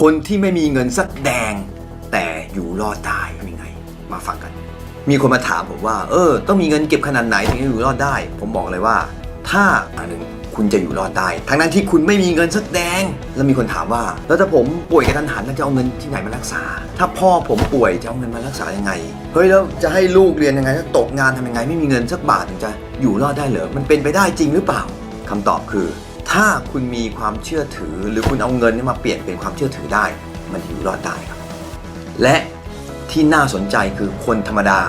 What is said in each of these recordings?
คนที่ไม่มีเงินสักแดง แต่อยู่รอดได้ทำยังไง มาฟังกัน มีคนมาถามผมว่า เออ ต้องมีเงินเก็บขนาดไหนถึงจะอยู่รอดได้ ผมบอกเลยว่า ถ้าอันหนึ่งคุณจะอยู่รอดได้ ทั้งนั้นที่คุณไม่มีเงินสักแดง แล้วมีคนถามว่า แล้วถ้าผมป่วยกระทันหันแล้วจะเอาเงินที่ไหนมารักษา ถ้าพ่อผมป่วยจะเอาเงินมารักษายังไง เฮ้ยแล้วจะให้ลูกเรียนยังไงถ้าตกงานทำยังไง ไม่มีเงินสักบาทถึงจะอยู่รอดได้เหรอ มันเป็นไปได้จริงหรือเปล่าคำตอบคือ ถ้าคุณมีความเชื่อถือ หรือคุณเอาเงินนี้มาเปลี่ยนเป็นความเชื่อถือได้ มันอยู่รอดได้ครับ และที่น่าสนใจคือคนธรรมดา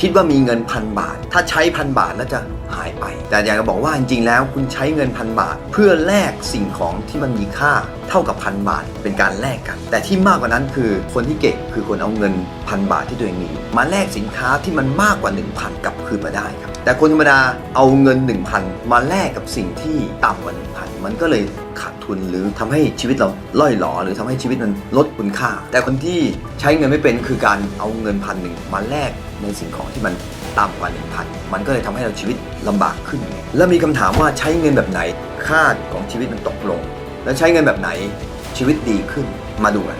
คิดว่ามีเงินพันบาท ถ้าใช้พันบาทแล้วจะ หายไป แต่อยากจะบอกว่าจริงๆ แล้วคุณใช้เงินพันบาท เพื่อแลกสิ่งของที่มันมีค่าเท่ากับพันบาท เป็นการแลกกัน แต่ที่มากกว่านั้นคือคนที่เก่งคือคนเอาเงินพันบาทที่ตัวเองมีมาแลกสินค้าที่มันมากกว่า 1,000กลับคืนมาได้ครับแต่คนธรรมดาเอาเงิน 1,000 มาแลกกับสิ่งที่ต่ำกว่า 1,000 มันก็เลยขาดทุนหรือทำให้ชีวิตเราล่อยหลอหรือทำให้ชีวิตมันลดคุณค่า แต่คนที่ใช้เงินไม่เป็นคือการเอาเงินพันหนึ่งมาแลกในสิ่งของที่มัน ต่ำกว่า 1,000 มันก็เลยทำให้เราชีวิตลำบากขึ้น แล้วมีคำถามว่าใช้เงินแบบไหนค่าของชีวิตมันตกลง แล้วใช้เงินแบบไหนชีวิตดีขึ้นมาดูกัน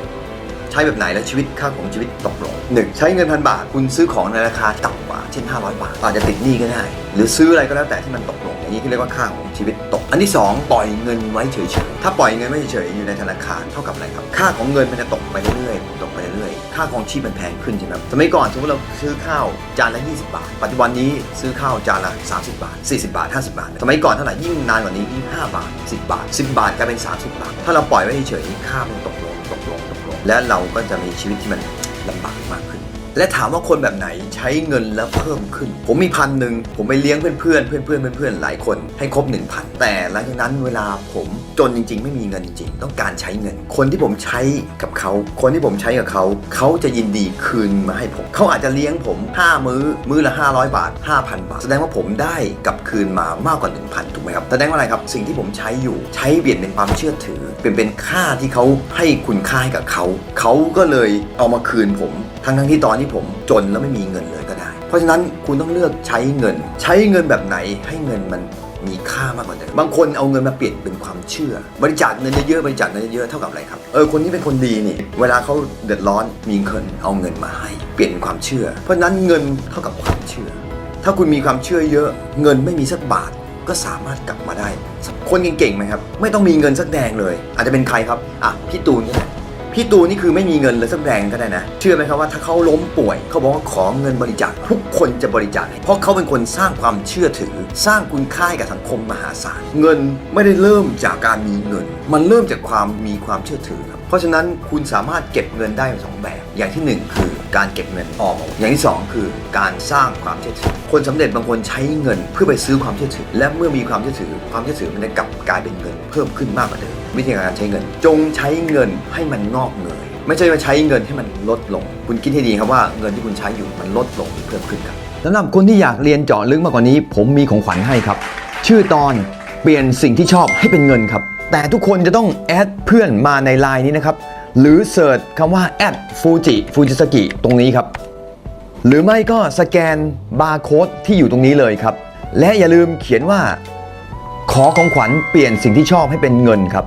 ใช้แบบไหนและชีวิตค่าของชีวิตตกลงหนึ่งใช้เงินพันบาทคุณซื้อของในราคาต่ำกว่าเช่น 500 บาท อาจจะติดหนี้ก็ได้ หรือซื้ออะไรก็แล้วแต่ที่มันตกลงอย่างนี้ที่เรียกว่าค่าของชีวิตตก อันที่ 2 ปล่อยเงินไว้เฉยๆถ้าปล่อยเงินไว้เฉยๆอยู่ในธนาคารเท่ากับอะไรครับ ค่าของเงินมันจะตกไปเรื่อยๆตกไปเรื่อยๆค่าของชีพมันแพงขึ้นใช่ไหมสมัยก่อนสมมติเราซื้อข้าวจานละ 20 บาท ปัจจุบันนี้ซื้อข้าวจานละ 30 บาท 40 บาท 50 บาท สมัยก่อนเท่าไหร่ยิ่งนานกว่านี้ยิ่ง5บาท 10 บาท 10 บาทกลายเป็น 30 บาท ถ้าเราปล่อยไว้เฉยๆค่ามันตกลง และเราก็จะมีชีวิตที่มันลำบากมากขึ้น และถามว่าคนแบบไหนใช้เงินแล้วเพิ่มขึ้น ผมมีพันหนึ่งผมไปเลี้ยงเพื่อนเพื่อนเพื่อนเพื่อนเพื่อนหลายคนให้ครบ1,000แต่หลังจากนั้นเวลาผมจนจริง ๆ ไม่มีเงินจริงๆต้องการใช้เงิน คนที่ผมใช้กับเขา คนที่ผมใช้กับเขา เขาจะยินดีคืนมาให้ผมเขาอาจจะเลี้ยงผม 5 มื้อ มื้อละ 500 บาท 5,000 บาท แสดงว่าผมได้กลับคืนมามากกว่า 1,000 ถูกไหมครับแสดงว่าอะไรครับสิ่งที่ผมใช้อยู่ใช้เปลี่ยนเป็นความเชื่อถือ เป็นเป็นค่าที่เขาให้คุณค่าให้กับเขาเขาก็เลยเอามาคืนผมทั้งทั้งที่ตอนที่ผมจนแล้วไม่มีเงินเลยก็ได้ เพราะฉะนั้นคุณต้องเลือกใช้เงิน ใช้เงินแบบไหนให้เงินมันมีค่ามากกว่าเดิมบางคนเอาเงินมาเปลี่ยนเป็นความเชื่อ บริจาคเงินเยอะๆบริจาคเงินเยอะๆเท่ากับอะไรครับ เออคนที่เป็นคนดีนี่ เวลาเขาเดือดร้อนมีเงินเอาเงินมาให้ เปลี่ยนความเชื่อ เพราะฉะนั้นเงินเท่ากับความเชื่อ ถ้าคุณมีความเชื่อเยอะ เงินไม่มีสักบาทก็สามารถกลับมาได้ คนเก่งๆไหมครับ ไม่ต้องมีเงินสักแดงเลย อาจจะเป็นใครครับ อะ พี่ตูนก็ได้ พี่ตูนนี่คือไม่มีเงินเลยสักแรงก็ได้นะ เชื่อไหมครับว่าถ้าเขาล้มป่วย เขาบอกว่าขอเงินบริจาคทุกคนจะบริจาค เพราะเขาเป็นคนสร้างความเชื่อถือ สร้างคุณค่ากับสังคมมหาศาล เงินไม่ได้เริ่มจากการมีเงิน มันเริ่มจากความมีความเชื่อถือครับ เพราะฉะนั้นคุณสามารถเก็บเงินได้สองแบบ อย่างที่หนึ่งคือการเก็บเงินออมอย่างที่สองคือการสร้างความเชื่อถือ คนสำเร็จบางคนใช้เงินเพื่อไปซื้อความเชื่อถือ และเมื่อมีความเชื่อถือ ความเชื่อถือมันจะกลับกลายเป็นเงิน เพิ่มขึ้นมากกว่าเดิม วิธีการใช้เงิน จงใช้เงินให้มันงอกเงยไม่ใช่ว่าใช้เงินให้มันลดลง คุณคิดให้ดีครับว่าเงินที่คุณใช้อยู่มันลดลงหรือเพิ่มขึ้นครับสำหรับคนที่อยากเรียนเจาะลึกมากกว่านี้ ผมมีของขวัญให้ครับ ชื่อตอนเปลี่ยนสิ่งที่ชอบให้เป็นเงินครับ แต่ทุกคนจะต้องแอดเพื่อนมาในไลน์นี้นะครับ หรือเสิร์ชคำว่าแอดฟูจิฟูจิสกิตรงนี้ครับ หรือไม่ก็สแกนบาร์โค้ดที่อยู่ตรงนี้เลยครับ และอย่าลืมเขียนว่า ขอของขวัญเปลี่ยนสิ่งที่ชอบให้เป็นเงินครับ